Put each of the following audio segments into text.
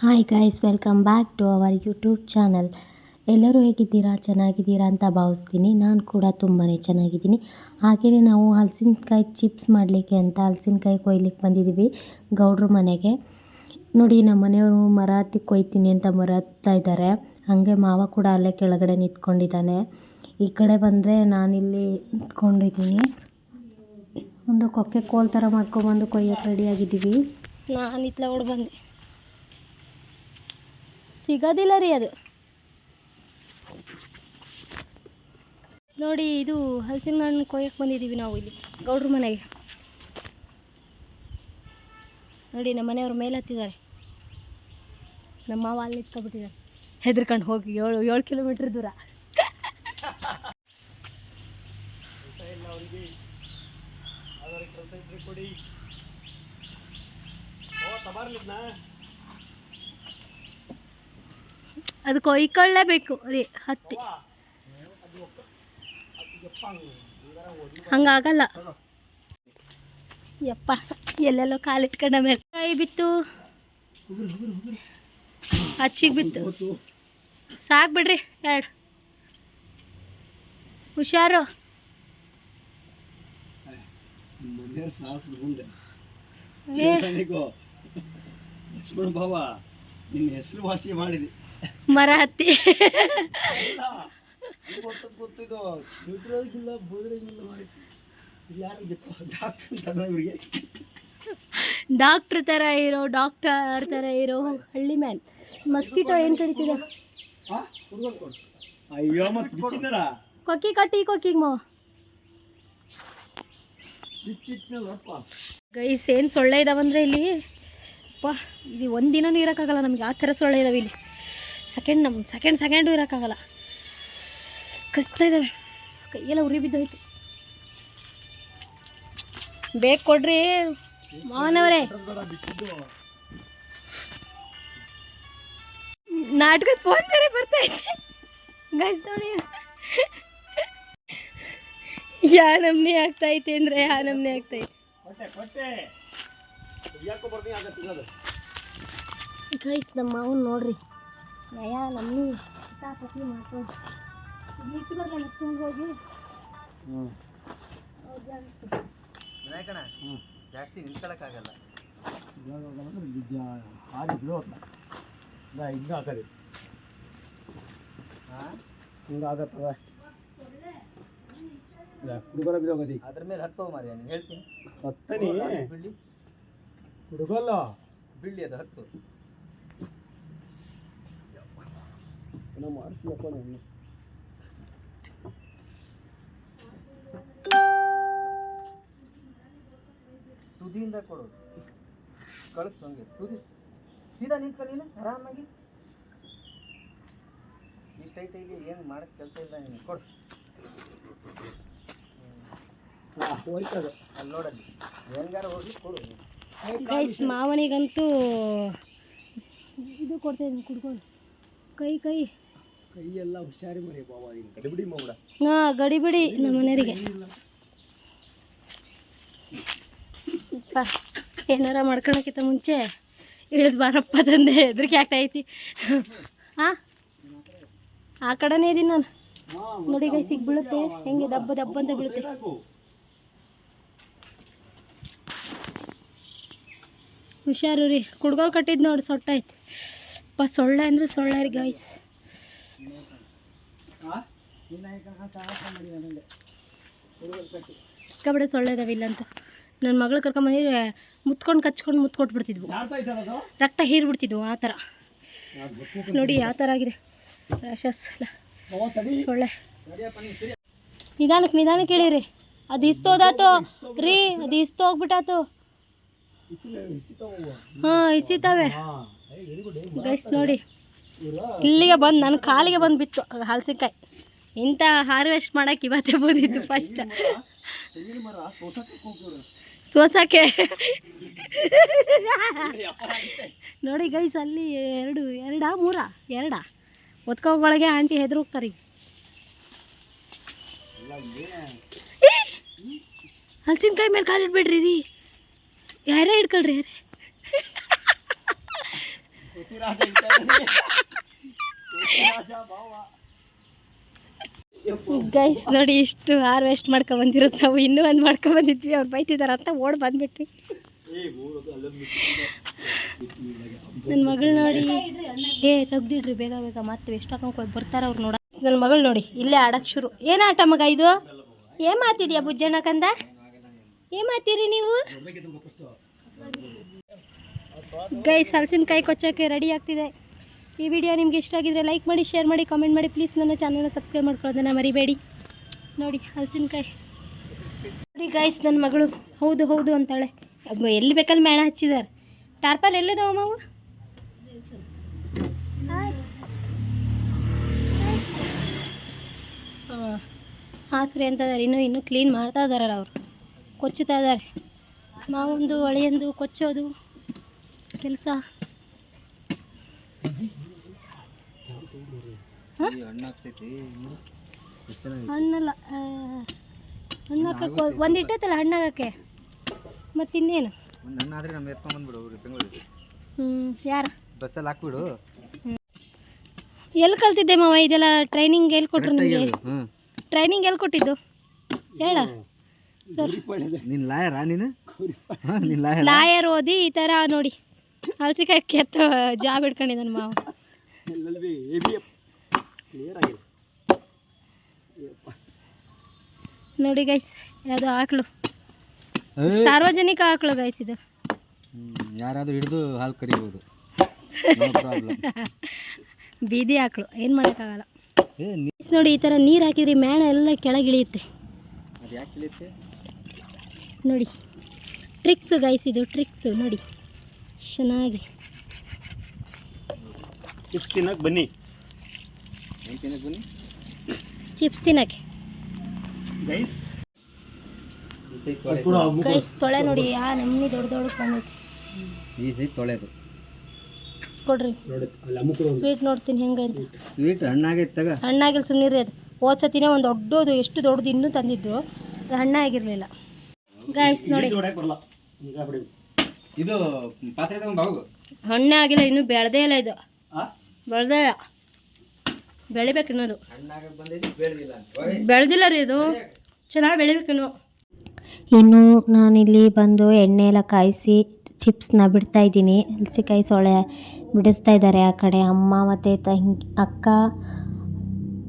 Hi guys welcome back to our YouTube channel ಎಲ್ಲರೂ ಹೇಗಿದ್ದೀರಾ? ಚೆನ್ನಾಗಿದ್ದೀರಾ ಅಂತ ಭಾವಿಸ್ತೀನಿ. ನಾನು ಕೂಡ ತುಂಬಾ ಚೆನ್ನಾಗಿದ್ದೀನಿ. ಹಾಗೆಯೇ ನಾವು ಹಲಸಿನಕಾಯಿ ಚಿಪ್ಸ್ ಮಾಡಲಿಕ್ಕೆ ಅಂತ ಹಲಸಿನಕಾಯಿ ಕೊಯ್ಲಿಕ್ಕೆ ಬಂದಿದ್ದೀವಿ ಗೌಡ್ರ ಮನೆಗೆ. ನೋಡಿ, ನಮ್ಮ ಮನೆಯವರು ಮರ ಹತ್ತಿ ಕೊಯ್ತೀನಿ ಅಂತ ಮರ ಇದ್ದಾರೆ. ಹಾಗೆ ಮಾವ ಕೂಡ ಅಲ್ಲೇ ಕೆಳಗಡೆ ನಿಂತ್ಕೊಂಡಿದ್ದಾನೆ. ಈ ಕಡೆ ಬಂದರೆ ನಾನಿಲ್ಲಿ ನಿಂತ್ಕೊಂಡಿದ್ದೀನಿ. ಒಂದು ಕೊಕ್ಕೆ ಕೋಲ್ ಥರ ಮಾಡ್ಕೊಬಂದು ಕೊಯ್ಯಕ್ಕೆ ರೆಡಿಯಾಗಿದ್ದೀವಿ ನಾನು ಓಡ್ ಬಂದೆ. ಸಿಗೋದಿಲ್ಲ ರೀ ಅದು. ನೋಡಿ, ಇದು ಹಲಸಿನ ಹಣ್ಣು ಕೊಯ್ಯಕ್ಕೆ ಬಂದಿದ್ದೀವಿ ನಾವು ಇಲ್ಲಿ, ಗೌಡ್ರ ಮನೆಗೆ. ನೋಡಿ, ನಮ್ಮ ಮನೆಯವ್ರ ಮೇಲೆ ಹತ್ತಿದ್ದಾರೆ ನಮ್ಮ ಮಾವ ಅಲ್ಲಿ ನಿಂತ್ಕೊಬಿಟ್ಟಿದ್ದಾರೆ. ಹೆದರ್ಕೊಂಡು ಹೋಗಿ, ಏಳು ಏಳು ಕಿಲೋಮೀಟ್ರ್ ದೂರ. ಅದು ಕೊಯ್ಕೊಳ್ಳೇಬೇಕು ರೀ ಹತ್ತಿ. ಹಂಗಾಗಲ್ಲ. ಯಪ್ಪ, ಎಲ್ಲೆಲ್ಲೋ ಕಾಲಿಟ್ಕೊಂಡ ಮೇಲೆ ಕೈ ಬಿತ್ತು. ಹಚ್ಚಿಗೆ ಬಿತ್ತು. ಸಾಕು ಬಿಡ್ರಿ ಎರಡು ಹುಷಾರು. ಲಕ್ಷ್ಮಣ ಭಾವ ನಿನ್ನ ಹೆಸರು ವಾಸಿ ಮಾಡಿದೆ. ಮರ ಹತ್ತಿ. ಗೊತ್ತದ ಗೊತ್ತಿದ್ದು ದುಡ್ರೋದಿಲ್ಲ ಬೋದ್ರಂಗಿಲ್ಲ ಮಾಡಿ ಯಾರು ಡಾಕ್ಟರ್ ಡಾಕ್ಟ್ರ್ ಥರ ಇರೋ ಡಾಕ್ಟರ್ ಥರ ಇರೋ ಹಳ್ಳಿ ಮ್ಯಾನ್ ಮಸ್ಕಿಟೋ ಏನು ಕಡಿತಿದೆ? ಕೊಕ್ಕಿ ಕಟ್ಟಿ ಕೊಕ್ಕಿ ಮೋ. ಗೈಸ್ ಏನು ಸೊಳ್ಳೆ ಇದಾವಂದ್ರೆ ಇಲ್ಲಿ? ಅಪ್ಪ ಇದು ಒಂದಿನೂ ಇರೋಕ್ಕಾಗಲ್ಲ ನಮಗೆ. ಆ ಥರ ಸೊಳ್ಳೆ ಇದಾವೆ ಇಲ್ಲಿ. ಸೆಕೆಂಡ್ ನಮ್ಮ ಸೆಕೆಂಡ್ ಸೆಕೆಂಡು ಇರೋಕ್ಕಾಗಲ್ಲ. ಕಚ್ತಾ ಇದ್ದಾವೆ. ಕೈಯೆಲ್ಲ ಉರಿ ಬಿದ್ದೋಯ್ತು. ಬೇಕು ಕೊಡ್ರಿ ಮಾವನವರೇ. ನಾಟಕ ನಾಟಕದ ಫೋನ್ ಬೇರೆ ಬರ್ತಾ ಇದೆ. ಗೈಸ್ ನೋಡಿ. ಯಾ ನಮ್ನೆ ಆಗ್ತಾ ಐತೆ ಅಂದರೆ ಯಾ ನಮ್ನೆ ಆಗತ್ತೆ ಗೈಸ್ ನಮ್ಮ ಮಾವನ್ ನೋಡ್ರಿ. ನಯ ನಮ್ಮಿ ಕಿತಾಪತಿ ಮಾಡ್ಕೊಂಡು ಇಟ್ಟು ಬರ್ಲ ಲಕ್ಷ್ಮಣ್ ಹೋಗಿ ಹ್ಞೂ ಹ್ಞೂ ಜಾಸ್ತಿ ನಿಂತ್ಕೊಳ್ಳೋಕ್ಕಾಗಲ್ಲ ಹಾಕಲಿ ಹಾಂ? ಹುಡುಗರ ಅದ್ರ ಮೇಲೆ ಹತ್ತೋ ಮಾರಿ ನಾನು ಹೇಳ್ತೀನಿ. ಹತ್ತನಿ. ಹುಡುಗಲ್ಲ. ಬಿಳ್ಳಿ ಅದು ಹತ್ತು. ನಾವು ಮಾಡಿಸ್ಲಪ್ಪ ನಾನು ತುದಿಯಿಂದ ಕೊಡೋದು ಕಳಿಸು ಹಂಗೆ. ತುದಿ. ಸೀದಾ ನಿಂತ್ಕೊ ನೀನು ಆರಾಮಾಗಿ. ಈ ಐತೆ ಇಲ್ಲಿ ಏನು ಮಾಡಕ್ಕೆ ಕೆಲಸ ಇಲ್ಲ ನೀನು ಕೊಡು. ಹೋಯ್ತದೆ. ಅಲ್ಲಿ ನೋಡಲ್ಲಿ. ಹೆಂಗಾರ ಹೋಗಿ ಕೊಡು ಗೈಸ್ ಮಾವನಿಗಂತೂ ಇದು ಕೊಡ್ತಾ ಇದ್ದೀನಿ ಕುಡ್ಕೊಂಡು. ಕೈ ಕೈ. ಕೈಯೆಲ್ಲ ಹುಷಾರಿ ಮರಿ ಬಾಬಾ ನೀನು. ಗಡಿಬಿಡಿ ಮೌಡ ಹಾ ಗಡಿಬಿಡಿ ನಮ್ಮ ಮನೆಯವರಿಗೆ. ಅಪ್ಪ ಏನಾರ ಮಾಡ್ಕೊಳಕ್ಕಿಂತ ಮುಂಚೆ ಇಳಿದು ಬಾರಪ್ಪ ತಂದೆ ಹೆದರಿಕೆ ಆಗ್ತೈತಿ ಐತಿ. ಹಾಂ ಆ ಕಡೆನೇ ಇದೀನಿ ನಾನು. ನೋಡಿ ಗೈ ಸಿಗ್ ಬೀಳುತ್ತೆ. ಹೆಂಗೆ ದಬ್ಬ ದಬ್ಬ ಅಂತ ಬೀಳುತ್ತೆ. ಹುಷಾರು ರೀ. ಕುಡ್ಗೋಲ್ ಕಟ್ಟಿದ್ದು ನೋಡಿ ಸೊಟ್ಟಾಯ್ತು ಅಪ್ಪ ಸೊಳ್ಳೆ ಅಂದ್ರೆ ಸೊಳ್ಳೆ ರೀ ಗೈಸ್ ಸಿಕ್ಕಾಬಡೆ ಇದಾವೆ ಇಲ್ಲಂತ ನನ್ನ ಮಗಳು ಕರ್ಕೊಂಬಂದು ಮುತ್ಕೊಂಡು ಕಚ್ಕೊಂಡು ಮುತ್ತು ಕೊಟ್ಬಿಡ್ತಿದ್ವು ಯಾರ್ತಾ ಇದ್ದಾರ ರಕ್ತ ಹೀರ್ಬಿಡ್ತಿದ್ವು, ಆ ಥರ. ನೋಡಿ ಯಾವ ಥರ ಆಗಿದೆ. ರಾಶಸ್ ಎಲ್ಲ. ಸೊಳ್ಳೆ. ನಿಧಾನಕ್ಕೆ ನಿಧಾನಕ್ಕೆ ಹೇಳಿರಿ. ಅದು ಇಸ್ತೋದಾತು? ರೀ, ಅದು ಇಸ್ತು ಹೋಗ್ಬಿಟ್ಟಾತು ಹಾಂ ಇಸಿತಾವೆ ಗೈಸ್ ನೋಡಿ. ಇಲ್ಲಿಗೆ ಬಂದು ನನ್ನ ಕಾಲಿಗೆ ಬಂದು ಬಿತ್ತು ಹಲಸಿನಕಾಯಿ. ಇಂಥ ಹಾರ್ವೆಸ್ಟ್ ಮಾಡೋಕೆ ಇವತ್ತೇ ಬಂದಿತ್ತು ಫಸ್ಟ್ ಸೋಸಕ್ಕೆ ನೋಡಿ ಗೈಸ್ ಅಲ್ಲಿ ಎರಡು, ಎರಡಾ, ಮೂರಾ? ಎರಡಾ? ಒತ್ಕೊಳಗೆ ಆಂಟಿ ಹೆದ್ರು ಹೋಗ್ತಾರೆ ಹಲಸಿನಕಾಯಿ ಮೇಲೆ ಕಾಲಿಡ್ಬೇಡ್ರಿ ರೀ. ಯಾರೇ ಇಟ್ಕೊಳ್ರಿ ಯಾರೇ. ರಾಜ. ಗೈಸ್ ನೋಡಿ ಇಷ್ಟು ಹಾರ್ವೆಸ್ಟ್ ಮಾಡ್ಕೊಂಡ್ ಬಂದಿರೋದು ನಾವು ಇನ್ನೂ ಒಂದು ಮಾಡ್ಕೊಂಡ್ ಬಂದಿದ್ವಿ. ಅವ್ರು ಬೈತಿದಾರ ಅಂತ ಓಡ್ ಬಂದ್ಬಿಟ್ವಿ. ಏ. ನನ್ನ ಮಗಳು ನೋಡಿ. ಏ ತೆಗ್ದಿಡ್ರಿ ಬೇಗ ಬೇಗ. ಮತ್ತೆ ಎಷ್ಟು ಹಾಕೊಂಡು ಬರ್ತಾರ ಅವ್ರು ನೋಡ. ನನ್ನ ಮಗಳು ನೋಡಿ ಇಲ್ಲೇ ಆಡಕ್ಕೆ ಶುರು. ಏನು ಆಟ ಮಗ ಇದು? ಏನ್ ಮಾತಿದ್ಯಾ ಬುಜ್ಜಣ್ಣ ಕಂದ? ಏನ್ ಮಾತೀರಿ ನೀವು? ಗೈಸ್, ಹಲಸಿನಕಾಯಿ ಕೊಚ್ಚೋಕ್ಕೆ ರೆಡಿ ಆಗ್ತಿದೆ. ಈ ವಿಡಿಯೋ ನಿಮ್ಗೆ ಇಷ್ಟ ಆಗಿದ್ರೆ ಲೈಕ್ ಮಾಡಿ ಶೇರ್ ಮಾಡಿ ಕಾಮೆಂಟ್ ಮಾಡಿ. ಪ್ಲೀಸ್ ನನ್ನ ಚಾನಲ್ನ ಸಬ್ಸ್ಕ್ರೈಬ್ ಮಾಡ್ಕೊಳ್ಳೋದನ್ನ ಮರಿಬೇಡಿ. ನೋಡಿ, ಹಲಸಿನಕಾಯಿ. ನೋಡಿ ಗೈಸ್ ನನ್ನ ಮಗಳು. ಹೌದು ಹೌದು ಅಂತಾಳೆ. ಎಲ್ಲಿ ಬೇಕಲ್ಲಿ ಮೇಣ ಹಚ್ಚಿದ್ದಾರೆ. ಟಾರ್ಪಲ್ ಎಲ್ಲಿದಾವ ಮಾವು ಹಾಸ್ರಿ ಅಂತ ಇದಾರೆ. ಇನ್ನೂ ಇನ್ನೂ ಕ್ಲೀನ್ ಮಾಡ್ತಾ ಇದಾರಲ್ಲ ಅವರು. ಕೊಚ್ಚುತ್ತಾ ಇದ್ದಾರೆ ಮಾವೊಂದು ಹೊಳೆಯೊಂದು ಕೊಚ್ಚೋದು. ಕೆಲಸ? ಹಣ್ಣಲ್ಲ ಆ, ಹಣ್ಣು ಹಾಕಕ್ಕೆ ಒಂದು ಇಟ್ಟೈತಲ್ಲ ಹಣ್ಣಾಗಕ್ಕೆ ಮತ್ತು ಇನ್ನೇನು? ಒಂದು ಹಣ್ಣು ಆದ್ರೆ ನಮ್ಮ ಎತ್ಕೊಂಡ್ ಬಂದ್ಬಿಡು ಅವ್ರಿಗೆ ಬೆಂಗಳೂರಿಗೆ. ಹ್ಞೂ ಯಾರು? ಬಸ್ಸಲ್ಲಿ ಹಾಕ್ಬಿಡು. ಎಲ್ಲಿ ಕಲ್ತಿದ್ದೆ ಮಾವ ಇದೆಲ್ಲ ಟ್ರೈನಿಂಗ್ ಎಲ್ಲಿ ಕೊಟ್ರು ನಿಮಗೆ ಹ್ಞೂ ಟ್ರೈನಿಂಗ್ ಎಲ್ಲಿ ಕೊಟ್ಟಿದ್ದು? ಹೇಳ. ಸರ್. ನೀನು ಲಾಯರಾ ನೀನು? ಹಾಂ ನೀನು ಲಾಯರ್? ಲಾಯರ್ ಓದಿ ಈ ಥರ ನೋಡಿ. ಹಲಸಿಕಾಯಿ ಕೆತ್ತ ಜಾಬ್ ಹಿಡ್ಕೊಂಡಿದ್ದಾನೆ ಮಾವ. ಎಲ್ಲೆಲ್ಲಿ? ಹೆವಿ ಕ್ಲಿಯರ್ ಆಗಿದೆ. ನೋಡಿ ಗೈಸ್ ಯಾವುದು ಆಕಳು. ಸಾರ್ವಜನಿಕ ಆಕಳು ಗೈಸ್ ಇದು. ಯಾರಾದರೂ ಹಿಡಿದು ಹಾಲು ಕರಿಬೋದು. ಪ್ರಾಬ್ಲಮ್ ಬೀದಿ ಆಕಳು ಏನು ಮಾಡೋಕ್ಕಾಗಲ್ಲ. ನೋಡಿ ಈ ಥರ ನೀರು ಹಾಕಿದ್ರೆ ಮೇಣ ಎಲ್ಲ ಕೆಳಗಿಳಿಯುತ್ತೆ. ಅದು ಯಾಕೆ ಇಳಿಯುತ್ತೆ? ನೋಡಿ ಟ್ರಿಕ್ಸ್ ಗೈಸ್ ಇದು ಟ್ರಿಕ್ಸ್ ನೋಡಿ. ಚೆನ್ನಾಗಿ. ಚಿಪ್ಸ್ ತಿನ್ನಕ್ಕೆ ಬನ್ನಿ. ಏನು ತಿನ್ನಕ್ಕೆ ಬನ್ನಿ? ಚಿಪ್ಸ್ ತಿನ್ನಕ್ಕೆ. ಗೈಸ್ ತೊಳೆ ಗೈಸ್ ತೊಳೆ. ನೋಡಿ ಯಾ ನಮ್ಮನಿ ದೊಡ್ಡ ದೊಡ್ಡ ಬಂದೈತಿ. ಈ ಸೈಡ್ ತೊಳೆದು. ಕೊಡ್ರಿ. ಸ್ವೀಟ್ ನೋಡ್ತೀನಿ ಹೆಂಗೈತೆ ಸ್ವೀಟ್ ಹಣ್ಣಾಗೈತೆ ತಗ. ಹಣ್ಣಾಗಿಲ್ಲ ಸುಮ್ಮನಿರಿ ಅದು. ಹೋದ ಸತಿನೇ ಒಂದು ದೊಡ್ಡದು ಎಷ್ಟು ದೊಡ್ಡದು ಇನ್ನೂ ತಂದಿದ್ರು ಅದು ಹಣ್ಣಾಗಿರಲಿಲ್ಲ. ಗೈಸ್ ನೋಡಿ. ಇದು ಪಾತ್ರೆ ತಗೊಂಡು ಬಾವು. ಹಣ್ಣೇ ಆಗಿಲ್ಲ ಇನ್ನು ಬೆಳೆದೇ ಇಲ್ಲ ಇದು. ಆ? ಬೆಳೆದೇ ಇಲ್ಲ. ಬೆಳಿಬೇಕು ಇನ್ನೋದು. ಬೆಳೆದಿಲ್ಲ ರೀ ಇದು. ಚೆನ್ನಾಗಿ ಬೆಳಿಬೇಕು ಇನ್ನು. ಇನ್ನು ನಾನಿಲ್ಲಿ ಬಂದು ಎಣ್ಣೆ ಎಲ್ಲ ಕಾಯಿಸಿ ಚಿಪ್ಸ್ನ ಬಿಡ್ತಾ ಇದ್ದೀನಿ. ಹಲಸಿಕಾಯಿ ಸೊಳೆ ಬಿಡಿಸ್ತಾ ಇದ್ದಾರೆ ಆ ಕಡೆ. ಅಮ್ಮ ಮತ್ತು ತಂಗಿ ಅಕ್ಕ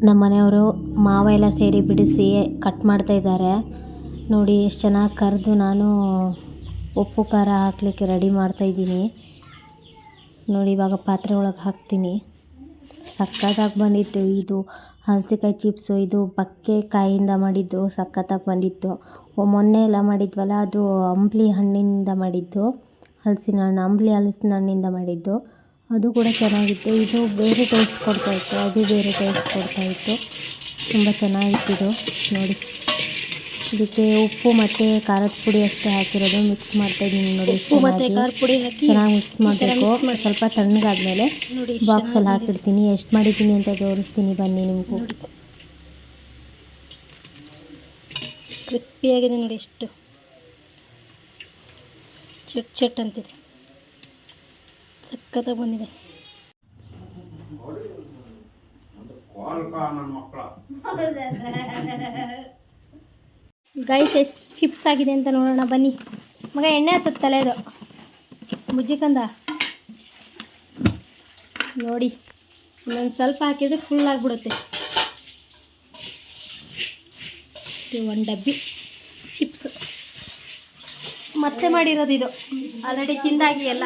ನಮ್ಮ ಮನೆಯವರು ಮಾವ ಎಲ್ಲ ಸೇರಿ ಬಿಡಿಸಿ ಕಟ್ ಮಾಡ್ತಾ ಇದ್ದಾರೆ. ನೋಡಿ ಎಷ್ಟು ಚೆನ್ನಾಗಿ ಕರೆದು ನಾನು ಉಪ್ಪು ಖಾರ ಹಾಕಲಿಕ್ಕೆ ರೆಡಿ ಮಾಡ್ತಾಯಿದ್ದೀನಿ ನೋಡಿ, ಇವಾಗ ಪಾತ್ರೆ ಒಳಗೆ ಹಾಕ್ತೀನಿ. ಸಕ್ಕತ್ತಾಗಿ ಬಂದಿತ್ತು ಇದು. ಹಲಸಿಕಾಯಿ ಚಿಪ್ಸು, ಇದು ಬಕ್ಕೆ ಕಾಯಿಂದ ಮಾಡಿದ್ದು ಸಕ್ಕತ್ತಾಗಿ ಬಂದಿತ್ತು. ಮೊನ್ನೆ ಎಲ್ಲ ಮಾಡಿದ್ವಲ್ಲ, ಅದು ಅಂಬ್ಲಿ ಹಣ್ಣಿಂದ ಮಾಡಿದ್ದು. ಹಲಸಿನ ಹಣ್ಣು, ಅಂಬ್ಲಿ ಹಲಸಿನ ಹಣ್ಣಿಂದ ಮಾಡಿದ್ದು. ಅದು ಕೂಡ ಚೆನ್ನಾಗಿತ್ತು. ಇದು ಬೇರೆ ಟೇಸ್ಟ್ ಕೊಡ್ತಾಯಿತ್ತು ಅದು ಬೇರೆ ಟೇಸ್ಟ್ ಕೊಡ್ತಾಯಿತ್ತು ತುಂಬ ಚೆನ್ನಾಗಿತ್ತು ಇದು. ನೋಡಿ. ಇದಕ್ಕೆ ಉಪ್ಪು ಮತ್ತು ಖಾರದ ಪುಡಿ ಅಷ್ಟೇ ಹಾಕಿರೋದು. ಮಿಕ್ಸ್ ಮಾಡ್ತಾ ಇದ್ದೀನಿ ನೋಡಿ ಉಪ್ಪು ಮತ್ತು ಖಾರದ ಪುಡಿ ಹಾಕಿ ಚೆನ್ನಾಗಿ ಮಿಕ್ಸ್ ಮಾಡಬೇಕು. ಸ್ವಲ್ಪ ತಣ್ಣಗಾದ್ಮೇಲೆ ನೋಡಿ ಬಾಕ್ಸಲ್ಲಿ ಹಾಕಿರ್ತೀನಿ ಎಷ್ಟು ಮಾಡಿದ್ದೀನಿ ಅಂತ ತೋರಿಸ್ತೀನಿ ಬನ್ನಿ ನಿಮಗೂ. ಕ್ರಿಸ್ಪಿಯಾಗಿದೆ ನೋಡಿ ಎಷ್ಟು. ಚಟ್ ಚಟ್ ಅಂತಿದೆ. ಸಖತ್ತಾಗಿ ಬಂದಿದೆ. ಗೈಸ್ ಎಷ್ಟು ಚಿಪ್ಸ್ ಆಗಿದೆ ಅಂತ ನೋಡೋಣ, ಬನ್ನಿ. ಮಗ, ಎಣ್ಣೆ ಹತ್ತದ ತಲೆದು. ಮುಜ್ಜಿಕಂದ ನೋಡಿ, ಇನ್ನೊಂದು ಸ್ವಲ್ಪ ಹಾಕಿದ್ರೆ ಫುಲ್ ಆಗಿಬಿಡುತ್ತೆ. ಅಷ್ಟು, ಒಂದು ಡಬ್ಬಿ ಚಿಪ್ಸ್ ಮತ್ತೆ ಮಾಡಿರೋದು ಇದು. ಆಲ್ರೆಡಿ ತಿಂದಾಗಿ ಎಲ್ಲ.